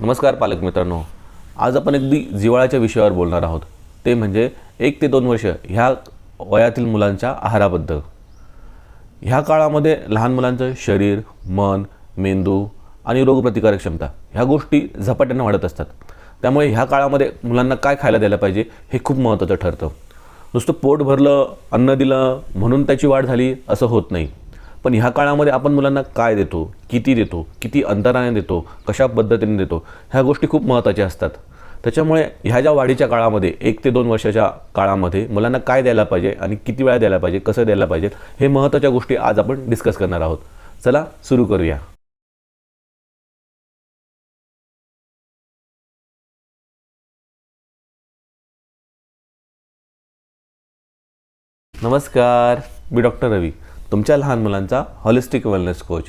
नमस्कार पालक मित्रांनो. आज आपण अगदी जिवाळ्याच्या विषयावर बोलणार आहोत. ते म्हणजे एक ते दोन वर्ष ह्या वयातील मुलांच्या आहाराबद्दल. ह्या काळामध्ये लहान मुलांचं शरीर मन मेंदू आणि रोगप्रतिकारक क्षमता ह्या गोष्टी झपाट्यानं वाढत असतात. त्यामुळे ह्या काळामध्ये मुलांना काय खायला द्यायला पाहिजे हे खूप महत्त्वाचं ठरतं. नुसतं पोट भरलं अन्न दिलं म्हणून त्याची वाढ झाली असं होत नाही. पण ह्या काळामध्ये आपण मुलांना काय देतो? किती देतो? किती अंतराने देतो? कशा पद्धतीने देतो? ह्या गोष्टी खूप महत्त्वाच्या असतात. त्याच्यामुळे ह्या ज्या वाढीच्या काळामध्ये एक ते दोन वर्षाच्या काळामध्ये मुलांना काय द्यायला पाहिजे आणि किती वेळा द्यायला पाहिजे कसं द्यायला पाहिजे हे महत्त्वाच्या गोष्टी आज आपण डिस्कस करणार आहोत. चला सुरू करूया. नमस्कार मी डॉक्टर रवी. तुमच्या लहान मुलांचा हॉलिस्टिक वेलनेस कोच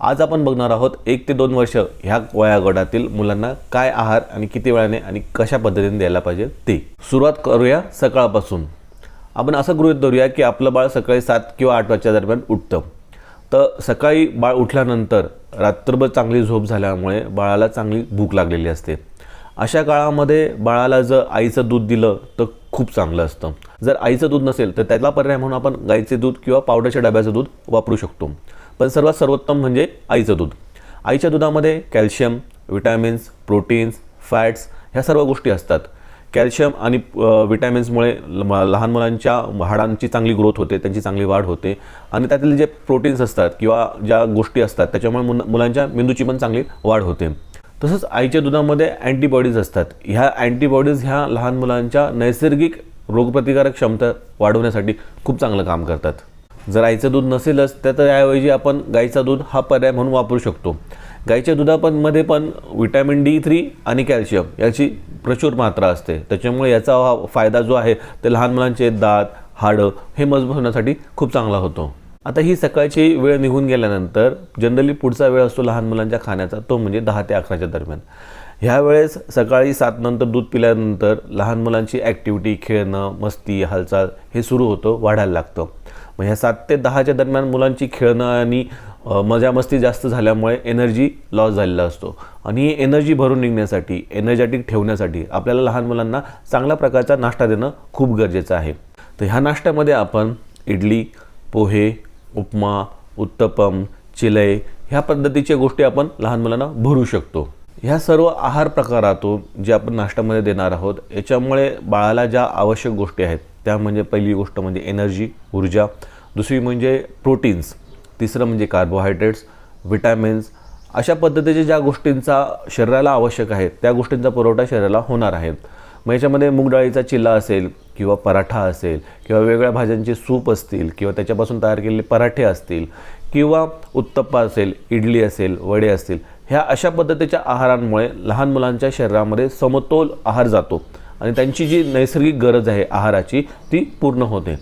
आज आपण बघणार आहोत एक ते दोन वर्ष ह्या वयागटातील मुलांना काय आहार आणि किती वेळाने आणि कशा पद्धतीने द्यायला पाहिजे ते. सुरुवात करूया सकाळपासून. आपण असं गृहित धरूया की आपलं बाळ सकाळी सात किंवा आठ वाजच्या दरम्यान उठतं. तर सकाळी बाळ उठल्यानंतर रात्रभर चांगली झोप झाल्यामुळे बाळाला चांगली भूक लागलेली असते. अशा काळामध्ये बाळाला जर आईचं दूध दिलं तर खूप चांगलं असतं. जर आईचं दूध नसेल तर त्याला पर्याय म्हणून आपण गाईचे दूध किंवा पावडरच्या डब्याचं दूध वापरू शकतो. पण सर्वात सर्वोत्तम म्हणजे आईचं दूध. आईच्या दुधामध्ये कॅल्शियम विटॅमिन्स प्रोटीन्स फॅट्स ह्या सर्व गोष्टी असतात. कॅल्शियम आणि विटॅमिन्समुळे लहान मुलांच्या हाडांची चांगली ग्रोथ होते त्यांची चांगली वाढ होते. आणि त्यातील जे प्रोटीन्स असतात किंवा ज्या गोष्टी असतात त्याच्यामुळे मुलांच्या मेंदूची पण चांगली वाढ होते. तसंच आईच्या दुधामध्ये अँटीबॉडीज असतात. ह्या अँटीबॉडीज ह्या लहान मुलांच्या नैसर्गिक रोगप्रतिकारक क्षमता वाढवण्यासाठी खूप चांगलं काम करतात. जर आईचं दूध नसेलच तर त्याऐवजी आपण गाईचा दूध हा पर्याय म्हणून वापरू शकतो. गाईच्या दुधापणमध्ये पण विटॅमिन डी थ्री आणि कॅल्शियम याची प्रचूर मात्रा असते. त्याच्यामुळे याचा हा फायदा जो आहे ते लहान मुलांचे दात हाडं हे मजबूत होण्यासाठी खूप चांगला होतो. आता ही सकाळची वेळ निघून गेल्यानंतर जनरली पुढचा वेळ असतो लहान मुलांच्या खाण्याचा तो म्हणजे दहा ते अकराच्या दरम्यान. ह्या वेळेस सकाळी सात नंतर दूध पिल्यानंतर लहान मुलांची ॲक्टिव्हिटी खेळणं मस्ती हालचाल हे सुरू होतं वाढायला लागतं. मग ह्या सात ते दहाच्या दरम्यान मुलांची खेळणं आणि मजामस्ती जास्त झाल्यामुळे एनर्जी लॉस झालेला असतो. आणि ही एनर्जी भरून निघण्यासाठी एनर्जेटिक ठेवण्यासाठी आपल्याला लहान मुलांना चांगल्या प्रकारचा नाश्ता देणं खूप गरजेचं आहे. तर ह्या नाश्त्यामध्ये आपण इडली पोहे उपमा उत्तपम चिलय ह्या पद्धतीच्या गोष्टी आपण लहान मुलांना भरू शकतो. ह्या सर्व आहार प्रकारातून जे आपण नाश्त्यामध्ये देणार आहोत याच्यामुळे बाळाला ज्या आवश्यक गोष्टी आहेत त्या म्हणजे पहिली गोष्ट म्हणजे एनर्जी ऊर्जा. दुसरी म्हणजे प्रोटीन्स. तिसरं म्हणजे कार्बोहायड्रेट्स विटॅमिन्स. अशा पद्धतीच्या ज्या गोष्टींचा शरीराला आवश्यक आहे त्या गोष्टींचा पुरवठा शरीराला होणार आहे. मग याच्यामध्ये मूगडाळीचा चिल्ला असेल किंवा पराठा असेल किंवा वेगवेगळ्या भाज्यांचे सूप असतील किंवा त्याच्यापासून तयार केलेले पराठे असतील किंवा उत्तप्पा असेल इडली असेल वडे असतील ह्या अशा पद्धतीच्या आहारांमुळे लहान मुलांच्या शरीरामध्ये समतोल आहार जातो. आणि त्यांची जी नैसर्गिक गरज आहे आहाराची ती पूर्ण होते.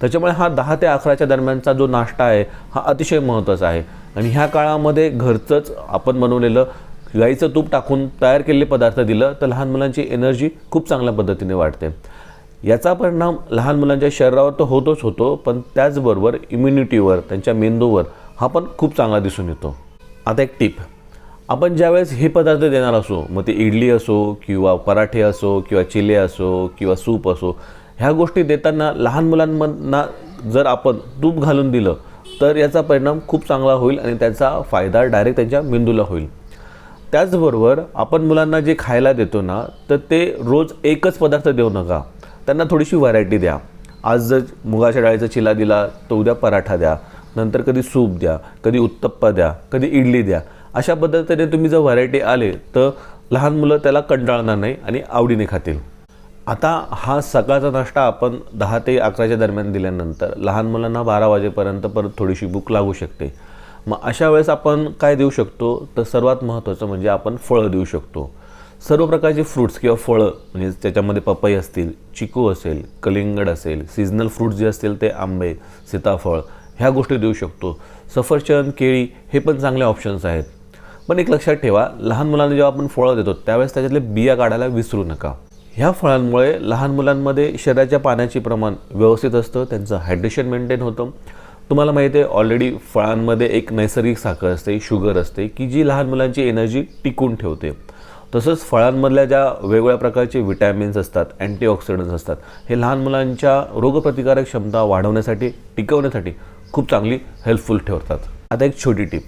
त्याच्यामुळे हा दहा ते अकराच्या दरम्यानचा जो नाश्ता आहे हा अतिशय महत्त्वाचा आहे. आणि ह्या काळामध्ये घरचंच आपण बनवलेलं गाईचं तूप टाकून तयार केलेले पदार्थ दिलं तर लहान मुलांची एनर्जी खूप चांगल्या पद्धतीने वाढते. याचा परिणाम लहान मुलांच्या शरीरावर तर होतोच होतो पण त्याचबरोबर इम्युनिटीवर त्यांच्या मेंदूवर हा पण खूप चांगला दिसून येतो. आता एक टीप आपण ज्यावेळेस हे पदार्थ देणार असो मग ते इडली असो किंवा पराठे असो किंवा चिले असो किंवा सूप असो ह्या गोष्टी देताना लहान मुलांना जर आपण तूप घालून दिलं तर याचा परिणाम खूप चांगला होईल आणि त्याचा फायदा डायरेक्ट त्यांच्या मेंदूला होईल. त्याचबरोबर आपण मुलांना जे खायला देतो ना तर ते रोज एकच पदार्थ देऊ नका. त्यांना थोडीशी व्हरायटी द्या. आज जर मुगाच्या डाळीचा चिला दिला तर उद्या पराठा द्या. नंतर कधी सूप द्या कधी उत्तप्पा द्या कधी इडली द्या. अशा पद्धतीने तुम्ही जर व्हरायटी आले तर लहान मुलं त्याला कंटाळणार नाही आणि आवडीने खातील. आता हा सकाळचा नाश्ता आपण दहा ते अकराच्या दरम्यान दिल्यानंतर लहान मुलांना बारा वाजेपर्यंत परत थोडीशी भूक लागू शकते. मग अशा वेळेस आपण काय देऊ शकतो? तर सर्वात महत्त्वाचं म्हणजे आपण फळं देऊ शकतो. सर्व प्रकारचे फ्रूट्स किंवा फळं म्हणजे त्याच्यामध्ये पपई असतील चिकू असेल कलिंगड असेल सीझनल फ्रूट्स जे असतील ते आंबे सीताफळ ह्या गोष्टी देऊ शकतो. सफरचंद केळी हे पण चांगले ऑप्शन्स आहेत. पण एक लक्षात ठेवा लहान मुलांना जेव्हा आपण फळं देतो त्यावेळेस त्याच्यातले बिया काढायला विसरू नका. ह्या फळांमुळे लहान मुलांमध्ये शरीराच्या पाण्याचे प्रमाण व्यवस्थित असतं त्यांचं हायड्रेशन मेंटेन होतं. तुम्हाला माहिती आहे ऑलरेडी फळांमध्ये एक नैसर्गिक साखर असते शुगर असते की जी लहान मुलांची एनर्जी टिकून ठेवते. तसंच फळांमधल्या ज्या वेगवेगळ्या प्रकारचे विटॅमिन्स असतात अँटीऑक्सिडंट्स असतात हे लहान मुलांच्या रोगप्रतिकारक क्षमता वाढवण्यासाठी टिकवण्यासाठी खूप चांगली हेल्पफुल ठेवतात आता एक छोटी टीप.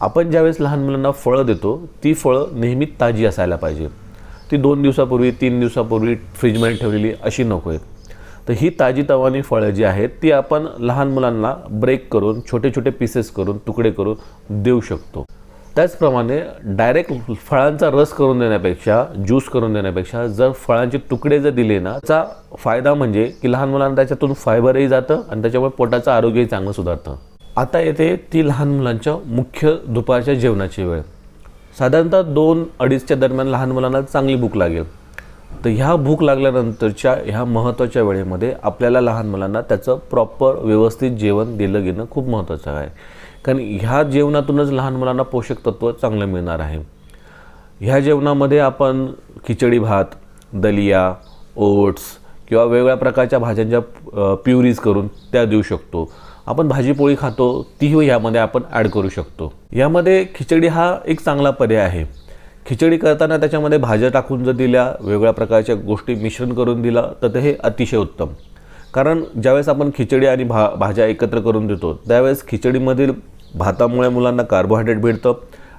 आपण ज्यावेळेस लहान मुलांना फळं देतो ती फळं नेहमी ताजी असायला पाहिजे. ती दोन दिवसापूर्वी तीन दिवसापूर्वी फ्रीजमध्ये ठेवलेली अशी नको आहेत. तर ही ताजी तवानी फळं जी आहेत ती आपण लहान मुलांना ब्रेक करून छोटे छोटे पीसेस करून तुकडे करून देऊ शकतो. त्याचप्रमाणे डायरेक्ट फळांचा रस करून देण्यापेक्षा ज्यूस करून देण्यापेक्षा जर फळांचे तुकडे जर दिले ना त्याचा फायदा म्हणजे की लहान मुलांना त्याच्यातून फायबरही जातं आणि त्याच्यामुळे पोटाचं आरोग्यही चांगलं सुधारतं. आता येते ती लहान मुलांच्या मुख्य दुपारच्या जेवणाची वेळ. साधारणतः दोन अडीचच्या दरम्यान लहान मुलांना चांगली भूक लागेल. तर ह्या भूक लागल्यानंतरच्या ह्या महत्त्वाच्या वेळेमध्ये आपल्याला लहान मुलांना त्याचं प्रॉपर व्यवस्थित जेवण दिलं गेलं खूप महत्त्वाचं आहे. कारण ह्या जेवणातूनच लहान मुलांना पोषक तत्व चांगलं मिळणार आहे. ह्या जेवणामध्ये आपण खिचडी भात दलिया ओट्स किंवा वेगवेगळ्या प्रकारच्या भाज्यांच्या प्युरीज करून त्या देऊ शकतो. आपण भाजीपोळी खातो तीही यामध्ये आपण ॲड करू शकतो. यामध्ये खिचडी हा एक चांगला पर्याय आहे. खिचडी करताना त्याच्यामध्ये भाज्या टाकून जर दिल्या वेगवेगळ्या प्रकारच्या गोष्टी मिश्रण करून दिला तर ते हे अतिशय उत्तम. कारण ज्यावेळेस आपण खिचडी आणि भा भाज्या एकत्र करून देतो त्यावेळेस खिचडीमधील भातामुळे मुलांना कार्बोहायड्रेट भेटतं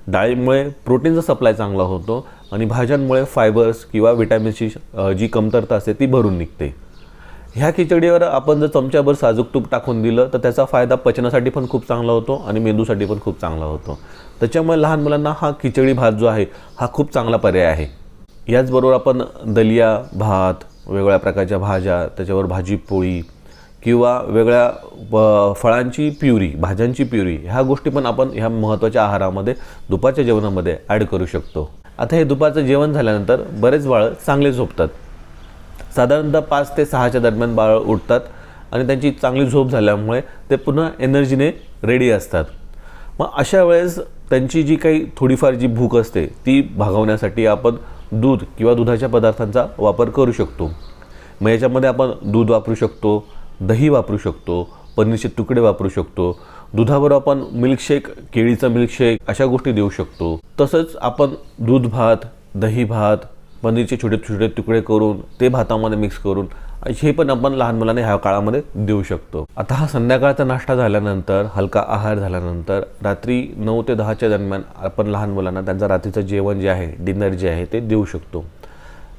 डाळीमुळे प्रोटीनचा सप्लाय चांगला होतो आणि भाज्यांमुळे फायबर्स किंवा विटॅमिन्सची जी कमतरता असते ती भरून निघते. ह्या खिचडीवर आपण जर चमच्याभर साजूक तूप टाकून दिलं तर त्याचा फायदा पचनासाठी पण खूप चांगला होतो आणि मेंदूसाठी पण खूप चांगला होतो. त्याच्यामुळे लहान मुलांना हा खिचडी भात जो आहे हा खूप चांगला पर्याय आहे. याचबरोबर आपण दलिया भात वेगवेगळ्या प्रकारच्या भाज्या त्याच्यावर भाजी पोळी किंवा वेगळ्या प- फळांची प्युरी भाज्यांची प्युरी ह्या गोष्टी पण आपण ह्या महत्त्वाच्या आहारामध्ये दुपारच्या जेवणामध्ये ॲड करू शकतो. आता हे दुपारचं जेवण झाल्यानंतर बरेच बाळं चांगले झोपतात. साधारणतः पाच ते सहाच्या दरम्यान बाळ उठतात आणि त्यांची चांगली झोप झाल्यामुळे ते पुन्हा एनर्जीने रेडी असतात. मग अशा वेळेस त्यांची जी काही थोडीफार जी भूक असते ती भागवण्यासाठी आपण दूध किंवा दुधाच्या पदार्थांचा वापर करू शकतो. मग याच्यामध्ये आपण दूध वापरू शकतो दही वापरू शकतो पनीरचे तुकडे वापरू शकतो दुधाबरोबर आपण मिल्कशेक केळीचं मिल्कशेक अशा गोष्टी देऊ शकतो. तसंच आपण दूध भात दही भात पनीरचे छोटे छोटे तुकडे करून ते भातामध्ये मिक्स करून हे पण आपण लहान मुलांना ह्या काळामध्ये देऊ शकतो. आता हा संध्याकाळचा नाश्ता झाल्यानंतर हलका आहार झाल्यानंतर रात्री नऊ ते दहाच्या दरम्यान आपण लहान मुलांना त्यांचं रात्रीचं जेवण जे आहे डिनर जे आहे ते देऊ शकतो.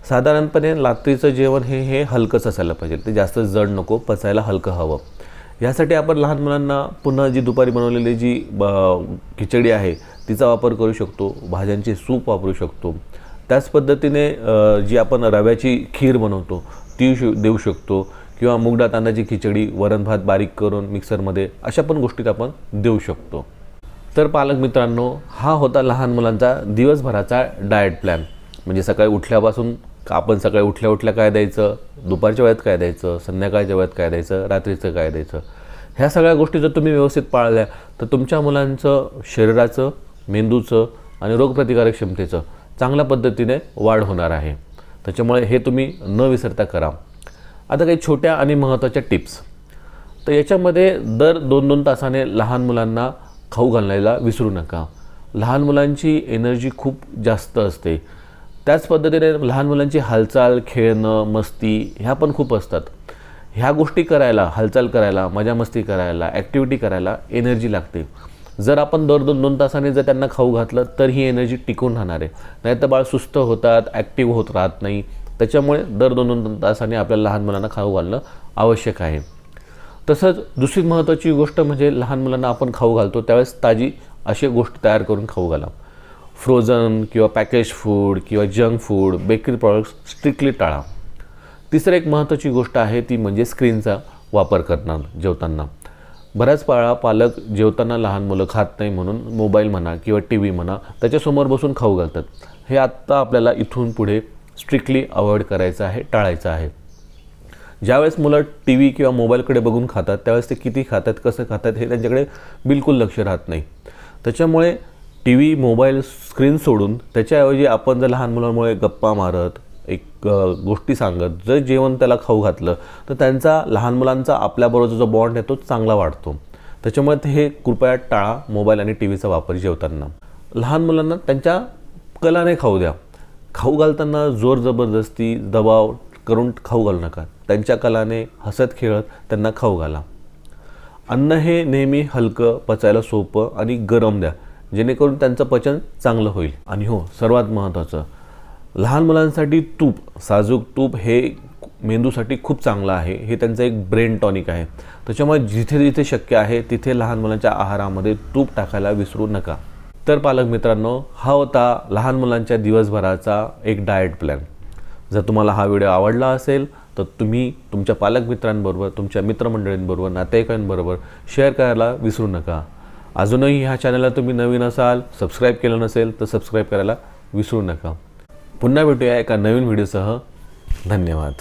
साधारणपणे रात्रीचं जेवण हे हे हलकंच असायला पाहिजे. ते जास्त जड नको पचायला हलकं हवं. यासाठी आपण लहान मुलांना पुन्हा जी दुपारी बनवलेली जी ब- खिचडी आहे तिचा वापर करू शकतो भाज्यांचे सूप वापरू शकतो. त्याच पद्धतीने जी आपण रव्याची खीर बनवतो ती शु देऊ शकतो. किंवा मुगडा तांदळाची खिचडी वरण भात बारीक करून मिक्सरमध्ये अशा पण गोष्टीत आपण देऊ शकतो. तर पालक मित्रांनो हा होता लहान मुलांचा दिवसभराचा डाएट प्लॅन. म्हणजे सकाळी उठल्यापासून आपण सकाळी उठल्या उठल्या काय द्यायचं? दुपारच्या वेळेत काय द्यायचं? संध्याकाळच्या वेळेत काय द्यायचं? रात्रीचं काय द्यायचं? ह्या सगळ्या गोष्टी जर तुम्ही व्यवस्थित पाळल्या तर तुमच्या मुलांचं शरीराचं मेंदूचं आणि रोगप्रतिकारक क्षमतेचं चांगल्या पद्धतीने वाढ होणार आहे. त्याच्यामुळे हे तुम्ही न विसरता करा. आता काही छोट्या आणि महत्त्वाच्या टिप्स. तर याच्यामध्ये दर दोन दोन तासाने लहान मुलांना खाऊ घालायला विसरू नका. लहान मुलांची एनर्जी खूप जास्त असते. त्याच पद्धतीने लहान मुलांची हालचाल खेळणं मस्ती ह्या पण खूप असतात. ह्या गोष्टी करायला हालचाल करायला मजा मस्ती करायला ॲक्टिव्हिटी करायला एनर्जी लागते. जर आपण दर दोन दोन तासाने जर त्यांना खाऊ घातलं तर ही एनर्जी टिकून राहणार आहे. नाही तर बाळ सुस्त होतात ॲक्टिव्ह होत राहत नाही. त्याच्यामुळे दर दोन दोन तासाने आपल्याला लहान मुलांना खाऊ घालणं आवश्यक आहे. तसंच दुसरी महत्त्वाची गोष्ट म्हणजे लहान मुलांना आपण खाऊ घालतो त्यावेळेस ताजी अशी गोष्ट तयार करून खाऊ घाला. फ्रोझन किंवा पॅकेज फूड किंवा junk food bakery products strictly टाळा. तिसरं एक महत्त्वाची गोष्ट आहे ती म्हणजे स्क्रीनचा वापर करणार जेवताना. बऱ्याच पाळा पालक जेवताना लहान मुलं खात नाही म्हणून मोबाईल म्हणा किंवा टी व्ही म्हणा त्याच्यासमोर बसून खाऊ घालतात. हे आत्ता आपल्याला इथून पुढे स्ट्रिक्टली अवॉइड करायचं आहे टाळायचं आहे. ज्यावेळेस मुलं टी व्ही किंवा मोबाईलकडे बघून खातात त्यावेळेस ते किती खातात कसं खातात हे त्यांच्याकडे बिलकुल लक्ष राहत नाही. त्याच्यामुळे टी व्ही मोबाईल स्क्रीन सोडून त्याच्याऐवजी आपण जर लहान मुलांमुळे गप्पा मारत एक गोष्टी सांगत जर जेवण त्याला खाऊ घातलं तर त्यांचा लहान मुलांचा आपल्याबरोबरचा जो बॉन्ड आहे तो चांगला वाढतो. त्याच्यामुळे हे कृपया टाळा मोबाईल आणि टी व्हीचा वापर जेवताना. लहान मुलांना त्यांच्या कलाने खाऊ द्या. खाऊ घालताना जोर जबरदस्ती दबाव करून खाऊ घालू नका. त्यांच्या कलाने हसत खेळत त्यांना खाऊ घाला. अन्न हे नेहमी हलकं पचायला सोपं आणि गरम द्या. जेणेकरून त्यांचं पचन चांगलं होईल. आणि हो सर्वात महत्त्वाचं लहान मुलांसाठी तूप साजूक तूप हे मेंदूसाठी खूप चांगलं आहे. हे त्यांचं एक ब्रेन टॉनिक आहे. त्याच्यामुळे जिथे जिथे शक्य आहे तिथे लहान मुलांच्या आहारामध्ये तूप टाकायला विसरू नका. तर पालक मित्रांनो हा होता लहान मुलांच्या दिवसभराचा एक डाएट प्लॅन जर तुम्हाला हा व्हिडिओ आवडला असेल तर तुम्ही तुमच्या पालक मित्रांबरोबर तुमच्या मित्रमंडळींबरोबर नातेवाईकांबरोबर शेअर करायला विसरू नका. अजूनही ह्या चॅनलला तुम्ही नवीन असाल सबस्क्राईब केलं नसेल तर सबस्क्राईब करायला विसरू नका. पुन्हा भेटूया एका नवीन व्हिडिओसह धन्यवाद.